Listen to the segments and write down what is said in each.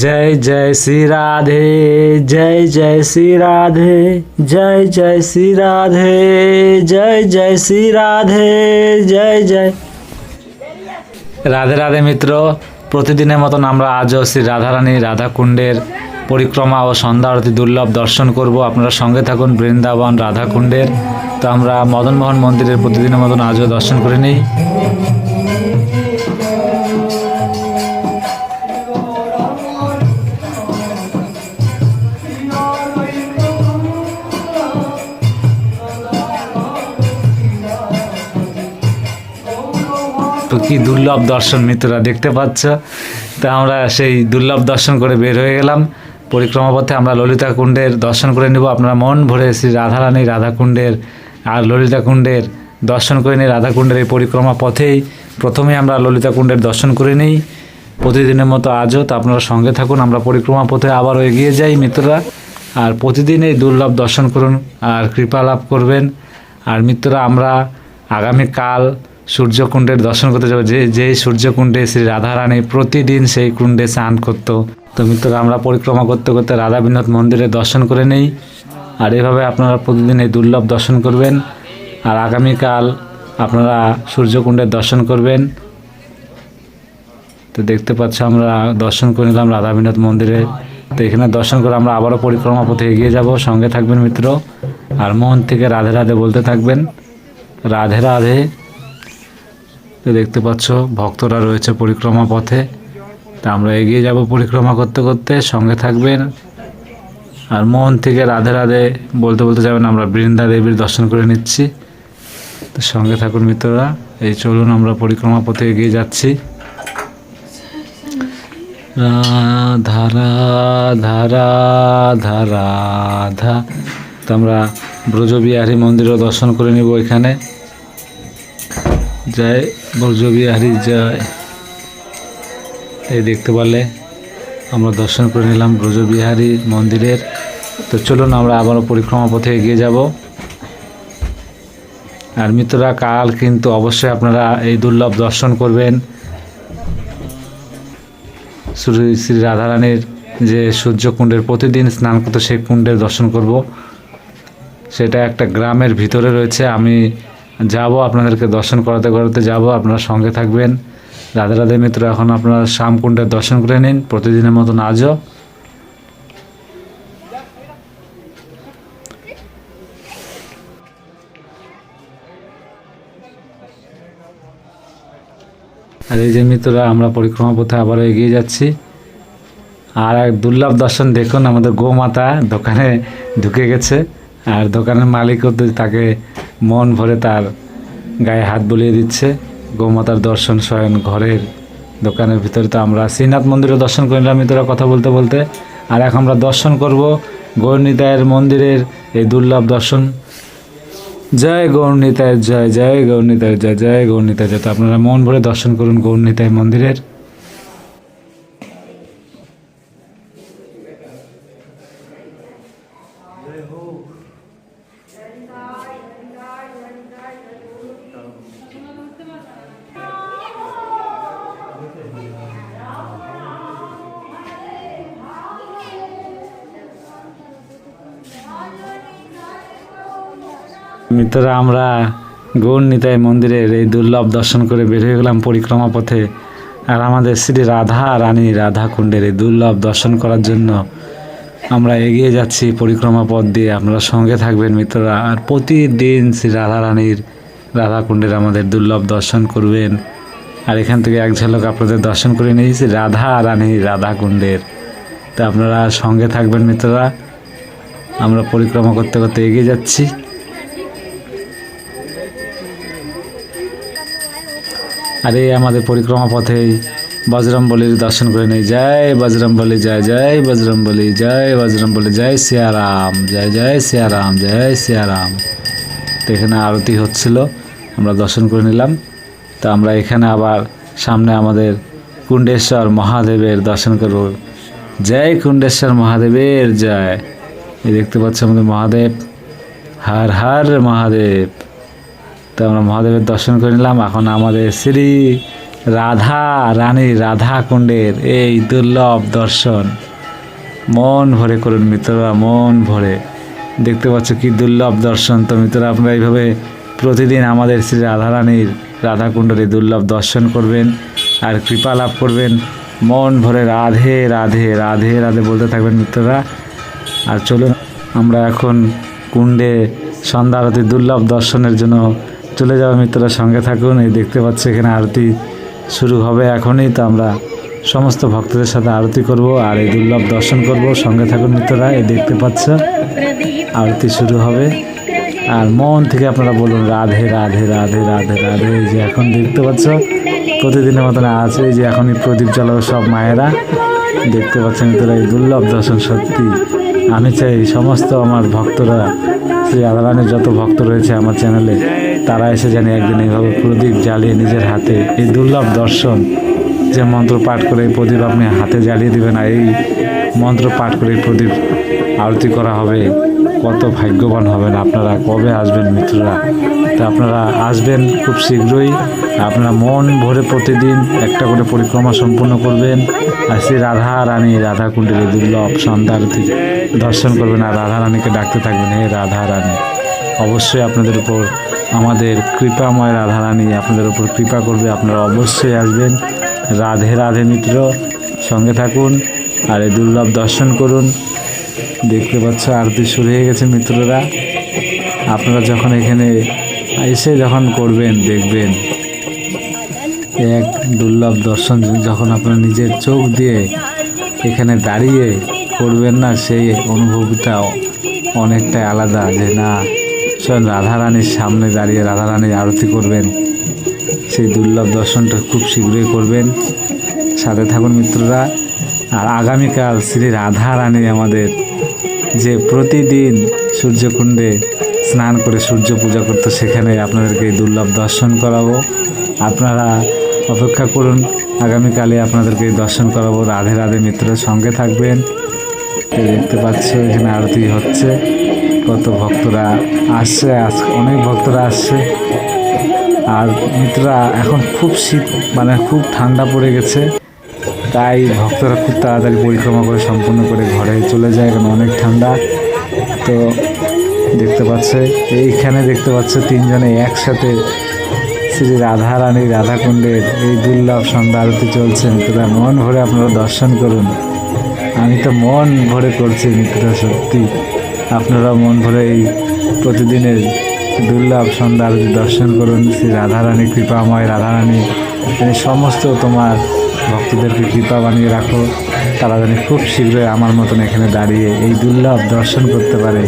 জয় জয় শ্রী রাধে, জয় জয় শ্রী রাধে, জয় জয় শ্রী রাধে, জয় জয় শ্রী রাধে, জয় জয়। রাধে রাধে মিত্র, প্রতিদিনের মতন আমরা আজও শ্রী রাধারানী রাধাকুণ্ডের পরিক্রমা ও সন্ধ্যা আরতি দুর্লভ দর্শন করব। আপনারা সঙ্গে থাকুন বৃন্দাবন রাধাকুণ্ডের। তো আমরা মদনমোহন মন্দিরের প্রতিদিনের মতন আজও দর্শন করে নিই। কি দুর্লভ দর্শন মিত্ররা দেখতে পাচ্ছ? তা আমরা সেই দুর্লভ দর্শন করে বের হয়ে গেলাম। পরিক্রমা পথে আমরা ললিতা কুণ্ডের দর্শন করে নেব। আপনারা মন ভরে শ্রী রাধারানী রাধাকুণ্ডের আর ললিতা কুণ্ডের দর্শন করে নিই রাধাকুণ্ডের এই পরিক্রমা পথেই প্রথমে আমরা ললিতা কুণ্ডের দর্শন করে নিই। প্রতিদিনের মতো আজও তা আপনারা সঙ্গে থাকুন। আমরা পরিক্রমা পথে আবারও এগিয়ে যাই মিত্ররা। আর প্রতিদিন এই দুর্লভ দর্শন করুন। আর কৃপা লাভ করবেন। আর মিত্ররা, আমরা আগামীকাল সূর্যকুণ্ডের দর্শন করতে যাব। যে যেই সূর্যকুণ্ডে শ্রী রাধারানী প্রতিদিন সেই কুণ্ডে স্নান করতো। তো মিত্ররা আমরা পরিক্রমা করতে করতে রাধা বিনোদ মন্দিরে দর্শন করে নেই। আর এভাবে আপনারা প্রতিদিন এই দুর্লভ দর্শন করবেন। আর আগামীকাল আপনারা সূর্যকুণ্ডের দর্শন করবেন। তো দেখতে পাচ্ছ, আমরা দর্শন করে নিলাম রাধা বিনোদ মন্দিরে। তো এখানে দর্শন করে আমরা আবারও পরিক্রমা পথে এগিয়ে যাব। সঙ্গে থাকবেন মিত্র। আর মন থেকে রাধে রাধে বলতে থাকবেন। রাধে রাধে। তো দেখতে পাচ্ছ, ভক্তরা রয়েছে পরিক্রমা পথে। তা আমরা এগিয়ে যাব পরিক্রমা করতে করতে, সঙ্গে থাকবেন। আর মন থেকে রাধে রাধে বলতে বলতে যাবেন, আমরা বৃন্দা দেবীর দর্শন করে নিচ্ছি। তো সঙ্গে থাকুন মিত্ররা, এই চলুন আমরা পরিক্রমা পথে এগিয়ে যাচ্ছি। রাধা রাধা রাধা রাধা। তো আমরা ব্রজবিহারী মন্দিরও দর্শন করে নিব এখানে। জয় ব্রজবিহারী জয় এই দেখতে পারলে আমরা দর্শন করে নিলাম ব্রজবিহারী মন্দিরের। তো চলুন আমরা আবারও পরিক্রমা পথে এগিয়ে যাব। আর মিত্ররা, কাল কিন্তু অবশ্যই আপনারা এই দুর্লভ দর্শন করবেন। শ্রী শ্রী রাধারানীর যে সূর্যকুণ্ডের প্রতিদিন স্নান করতে সেই কুণ্ডের দর্শন করব। সেটা একটা গ্রামের ভিতরে রয়েছে। আমি যাব, আপনাদেরকে দর্শন করাতে করাতে যাব, আপনারা সঙ্গে থাকবেন। রাধা রাধে মিত্র, এখন আপনারা শ্যামকুণ্ডের দর্শন করে নিন, প্রতিদিনের মতন আজও। আর এই যে মিত্ররা, আমরা পরিক্রমা পথে আবারও এগিয়ে যাচ্ছি। আর এক দুর্লভ দর্শন দেখুন, আমাদের গোমাতা দোকানে ঢুকে গেছে। আর দোকানের মালিকও তাকে মন ভরে তার গায়ে হাত বুলিয়ে দিচ্ছে। গোমাতার দর্শন স্বয়ং ঘরের দোকানের ভিতরে। তো আমরা শ্রীনাথ মন্দিরে দর্শন করলাম মিত্ররা কথা বলতে বলতে। আর এখন আমরা দর্শন করব গৌরনীতায়ের মন্দিরের এই দুর্লভ দর্শন। জয় গৌরনীতায়, জয় জয় গৌরনীতায়, জয় জয় গৌরনীতায়। জয় তো আপনারা মন ভরে দর্শন করুন গৌরনীতায় মন্দিরের। মিত্ররা, আমরা গৌর নিতাই মন্দিরের এই দুর্লভ দর্শন করে বের হয়ে গেলাম পরিক্রমা পথে। আর আমাদের শ্রী রাধা রানী রাধা কুণ্ডের এই দুর্লভ দর্শন করার জন্য আমরা এগিয়ে যাচ্ছি পরিক্রমা পথ দিয়ে। আপনারা সঙ্গে থাকবেন মিত্ররা। আর প্রতিদিন শ্রী রাধা রানীর রাধা কুণ্ডের আমাদের দুর্লভ দর্শন করবেন। আর এখান থেকে এক ঝলক আপনাদের দর্শন করে নিয়েছি রাধা রানী রাধা কুণ্ডের তা আপনারা সঙ্গে থাকবেন মিত্ররা। আমরা পরিক্রমা করতে করতে এগিয়ে যাচ্ছি। আর এই আমাদের পরিক্রমা পথেই বজরং বলির দর্শন করে নেই। জয় বজরং বলি, জয় জয় বজরং বলি, জয় বজরং বলি, জয় সিয়ারাম, জয় জয় সিয়ারাম জয় সিয়ারাম। তো এখানে আরতি হচ্ছিল, আমরা দর্শন করে নিলাম। তো আমরা এখানে আবার সামনে আমাদের কুণ্ডেশ্বর মহাদেবের দর্শন করব। জয় কুণ্ডেশ্বর মহাদেবের জয়। এই দেখতে পাচ্ছি আমাদের মহাদেব। হর হর মহাদেব। তো আমরা মহাদেবের দর্শন করে নিলাম। এখন আমাদের শ্রী রাধা রানী রাধা কুণ্ডের এই দুর্লভ দর্শন। মন ভরে করুন মিত্ররা, মন ভরে। দেখতে পাচ্ছ কি দুর্লভ দর্শন। তো মিত্ররা, আপনারা এইভাবে প্রতিদিন আমাদের শ্রী রাধারানীর রাধাকুণ্ডের এই দুর্লভ দর্শন করবেন আর কৃপা লাভ করবেন। মন ভরে রাধে রাধে রাধে রাধে বলতে থাকবেন মিত্ররা। আর চলুন, আমরা এখন কুণ্ডে সন্ধ্যা আরতি দুর্লভ দর্শনের জন্য চলে যাব মিত্ররা সঙ্গে থাকুন, এই দেখতে পাচ্ছি এখানে আরতি শুরু হবে এখনই, তো আমরা সমস্ত ভক্তদের সাথে আরতি করব আর এই দুর্লভ দর্শন করব। সঙ্গে থাকুন মিত্ররা, এই দেখতে পাচ্ছ, আরতি শুরু হবে। আর মন থেকে আপনারা বলুন, রাধে রাধে রাধে রাধে রাধে, এই যে এখন দেখতে পাচ্ছ, প্রতিদিনের মতন আছে, এই যে এখনই প্রদীপ জ্বালাবে সব মায়েরা। দেখতে পাচ্ছেন তোরা এই দুর্লভ দর্শন সত্যি। আমি চাই সমস্ত আমার ভক্তরা শ্রী আদালানের যত ভক্ত রয়েছে আমার চ্যানেলে, তারা এসে জানি একদিন এইভাবে প্রদীপ জ্বালিয়ে নিজের হাতে এই দুর্লভ দর্শন যে মন্ত্র পাঠ করে এই প্রদীপ আপনি হাতে জ্বালিয়ে দেবেন আর এই মন্ত্র পাঠ করে প্রদীপ আরতি করা হবে, কত ভাগ্যবান হবেন। আপনারা কবে আসবেন মিত্ররা? তা আপনারা আসবেন খুব শীঘ্রই। আপনারা মন ভরে প্রতিদিন একটা করে পরিক্রমা সম্পূর্ণ করবেন। আর শ্রী রাধা রানী, রাধা কুণ্ডের দুর্লভ সন্ধ্যা আরতি দর্শন করবেন আর রাধা রানীকে ডাকতে থাকবেন, হে রাধা রানী। অবশ্যই আপনাদের উপর আমাদের কৃপাময় রাধা রানী আপনাদের উপর কৃপা করবে, আপনারা অবশ্যই আসবেন। রাধে রাধে মিত্র, সঙ্গে থাকুন আর এই দুর্লভ দর্শন করুন। দেখতে পাচ্ছ আরতি শুরু হয়ে গেছে মিত্ররা। আপনারা যখন এখানে এসে যখন করবেন, দেখবেন এক দুর্লভ দর্শন যখন আপনার নিজের চোখ দিয়ে এখানে দাঁড়িয়ে করবেন না, সেই অনুভূতিটা অনেকটাই আলাদা যে না স্বয়ং রাধারানীর সামনে দাঁড়িয়ে রাধারানীর আরতি করবেন। সেই দুর্লভ দর্শনটা খুব শীঘ্রই করবেন। সাথে থাকুন মিত্ররা। আর আগামীকাল শ্রী রাধা রানী আমাদের যে প্রতিদিন সূর্যকুণ্ডে স্নান করে সূর্য পূজা করতো, সেখানে আপনাদেরকে দুর্লভ দর্শন করাবো। আপনারা অপেক্ষা করুন। আগামীকালে আপনাদেরকে দর্শন করাবো। রাধে রাধে মিত্রের সঙ্গে থাকবেন। দেখতে পাচ্ছ? এখানে আরতি হচ্ছে। কত ভক্তরা আসছে। অনেক ভক্তরা আসছে। আর মিত্ররা এখন খুব শীত মানে খুব ঠান্ডা পড়ে গেছে। তাই ভক্তরা খুব তাড়াতাড়ি পরিক্রমা করে সম্পূর্ণ করে ঘরে চলে যায়, কারণ অনেক ঠান্ডা। তো দেখতে পাচ্ছে, এইখানে দেখতে পাচ্ছে তিনজনে একসাথে শ্রী রাধা রানী রাধাকুণ্ডের এই দুর্লভ সন্ধ্যা আরতি চলছে মিত্ররা মন ভরে আপনারা দর্শন করুন। আমি তো মন ভরে করছি মিত্ররা সত্যি। আপনারা মন ভরে এই প্রতিদিনের দুর্লভ সন্ধ্যা আরতি দর্শন করুন। শ্রী রাধারানী কৃপাময় রাধারানী তিনি সমস্ত তোমার ভক্তদেরকে কৃপা বানিয়ে রাখো। তারা যেন খুব শীঘ্রই আমার মতন এখানে দাঁড়িয়ে এই দুর্লভ দর্শন করতে পারে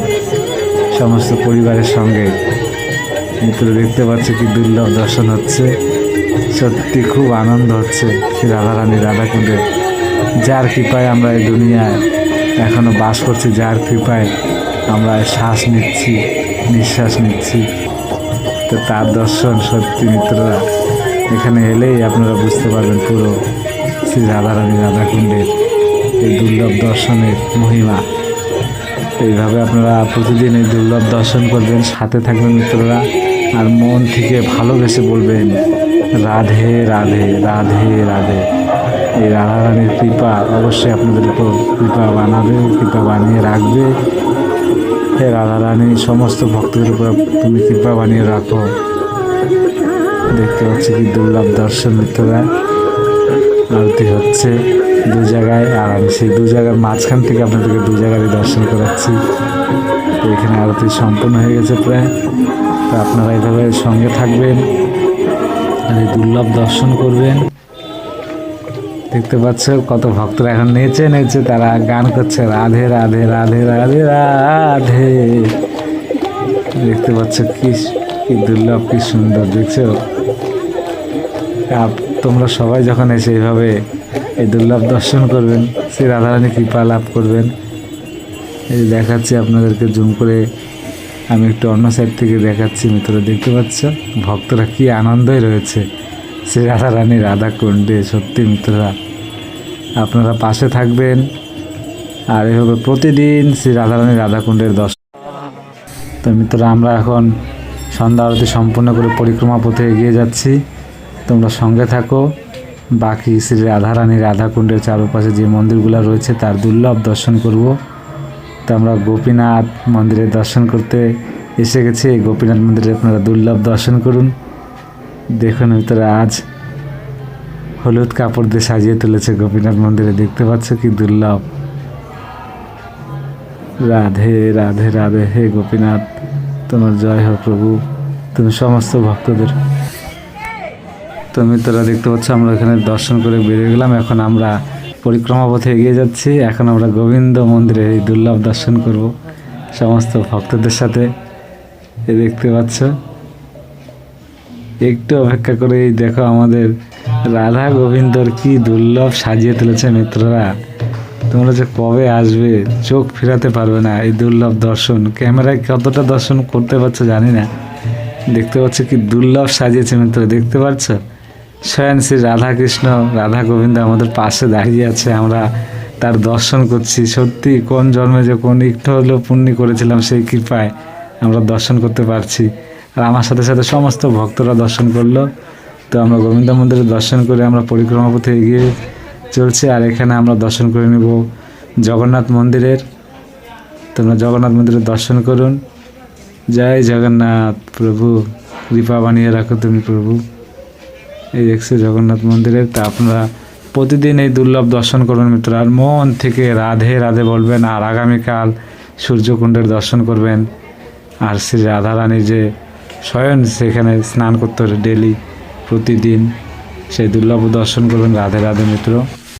সমস্ত পরিবারের সঙ্গে। মিত্র দেখতে পাচ্ছে কি দুর্লভ দর্শন হচ্ছে। সত্যি খুব আনন্দ হচ্ছে শ্রী রাধারানী রাধাকুণ্ডে। যার কৃপায় আমরা এই দুনিয়ায় এখনও বাস করছি, যার কৃপায় আমরা শ্বাস নিচ্ছি, নিঃশ্বাস নিচ্ছি। তো তার দর্শন সত্যি মিত্ররা, এখানে এলেই আপনারা বুঝতে পারবেন পুরো শ্রী রাধারানী রাধাকুণ্ডের এই দুর্লভ দর্শনের মহিমা। এইভাবে আপনারা প্রতিদিন এই দুর্লভ দর্শন করবেন, সাথে থাকবেন মিত্ররা। আর মন থেকে ভালোবেসে বলবেন, রাধে রাধে রাধে রাধে। এই রাধারানীর কৃপা অবশ্যই আপনাদের উপর কৃপা বানাবে, কৃপা বানিয়ে রাখবে। হে রাধারানী সমস্ত ভক্তদের উপর তুমি কৃপা বানিয়ে রাখো। দেখতে পাচ্ছি কি দুর্লভ দর্শন মিত্ররা। আরতি হচ্ছে দু জায়গায়, আর আমি সেই দু জায়গার মাঝখান থেকে আপনাদেরকে দু জায়গায় দর্শন করাচ্ছি। এখানে আরতি সম্পূর্ণ হয়ে গেছে প্রায়। তো আপনারা এভাবে সঙ্গে থাকবেন আর এই দুর্লভ দর্শন করবেন। দেখতে পাচ্ছ কত ভক্তরা এখন নেচে নেচে তারা গান করছে, রাধে রাধে রাধে রাধে রাধে। দেখতে পাচ্ছ কি কি দুর্লভ, কি সুন্দর, দেখছ? তোমরা সবাই যখন এসে এইভাবে এই দুর্লভ দর্শন করবেন, শ্রী রাধারানী কৃপা লাভ করবেন। এই দেখাচ্ছি আপনাদেরকে জুম করে আমি একটু অন্য সাইড থেকে দেখাচ্ছি মিত্র দেখতে পাচ্ছ? ভক্তরা কি আনন্দই রয়েছে। শ্রী রাধারানী রাধা কুণ্ডে সত্যি মিত্ররা। আপনারা পাশে থাকবেন। আর এভাবে প্রতিদিন শ্রী রাধারানী রাধাকুণ্ডের দর্শন। তো মিত্ররা, আমরা এখন সন্ধ্যা আরতি সম্পূর্ণ করে পরিক্রমা পথে এগিয়ে যাচ্ছি। তোমরা সঙ্গে থাকো। বাকি শ্রী রাধারানী রাধাকুণ্ডের চারপাশে যে মন্দিরগুলো রয়েছে, তার দুর্লভ দর্শন করব। তো আমরা গোপীনাথ মন্দিরে দর্শন করতে এসে গেছি। এই গোপীনাথ মন্দিরে আপনারা দুর্লভ দর্শন করুন। দেখুন ভিতরে আজ হলুদ কাপড় দিয়ে সাজিয়ে তুলেছে গোপীনাথ মন্দিরে। দেখতে পাচ্ছ কি দুর্লভ। রাধে রাধে রাধে, হে গোপীনাথ, তোমার জয় হোক প্রভু। তুমি সমস্ত ভক্তদের তুমি তোরা দেখতে পাচ্ছ, আমরা এখানে দর্শন করে বেরিয়ে গেলাম। এখন আমরা পরিক্রমা পথে এগিয়ে যাচ্ছি। এখন আমরা গোবিন্দ মন্দিরে এই দুর্লভ দর্শন করব। সমস্ত ভক্তদের সাথে এ দেখতে পাচ্ছ। একটু অপেক্ষা করে দেখো আমাদের রাধা গোবিন্দর কি দুর্লভ সাজিয়ে তুলেছে মিত্ররা। তোমরা যে কবে আসবে, চোখ ফেরাতে পারবে না এই দুর্লভ দর্শন। ক্যামেরায় কতটা দর্শন করতে পারছ জানি না। দেখতে পাচ্ছ কি দুর্লভ সাজিয়েছে মিত্র, দেখতে পাচ্ছ স্বয়ং শ্রী রাধাকৃষ্ণ, রাধা গোবিন্দ আমাদের পাশে দাঁড়িয়ে আছে, আমরা তার দর্শন করছি। সত্যি, কোন জন্মে যে কোন একটু হলেও পুণ্য করেছিলাম সেই কৃপায় আমরা দর্শন করতে পারছি। আর আমার সাথে সাথে সমস্ত ভক্তরা দর্শন করল। তো আমরা গোবিন্দ মন্দিরে দর্শন করে আমরা পরিক্রমা পথে এগিয়ে চলছি আর এখানে আমরা দর্শন করে নেব জগন্নাথ মন্দিরের। তোমরা জগন্নাথ মন্দিরের দর্শন করুন। জয় জগন্নাথ প্রভু, কৃপা বানিয়ে রাখো তুমি প্রভু। এই দেখছি জগন্নাথ মন্দিরের তা আপনারা প্রতিদিন এই দুর্লভ দর্শন করবেন মিত্র। আর মন থেকে রাধে রাধে বলবেন, আর আগামীকাল সূর্যকুণ্ডের দর্শন করবেন। আর শ্রী রাধারানী যে স্বয়ং সেখানে স্নান করতে ডেলি প্রতিদিন। সেই দুর্লভ দর্শন করবেন রাধে রাধে মিত্র।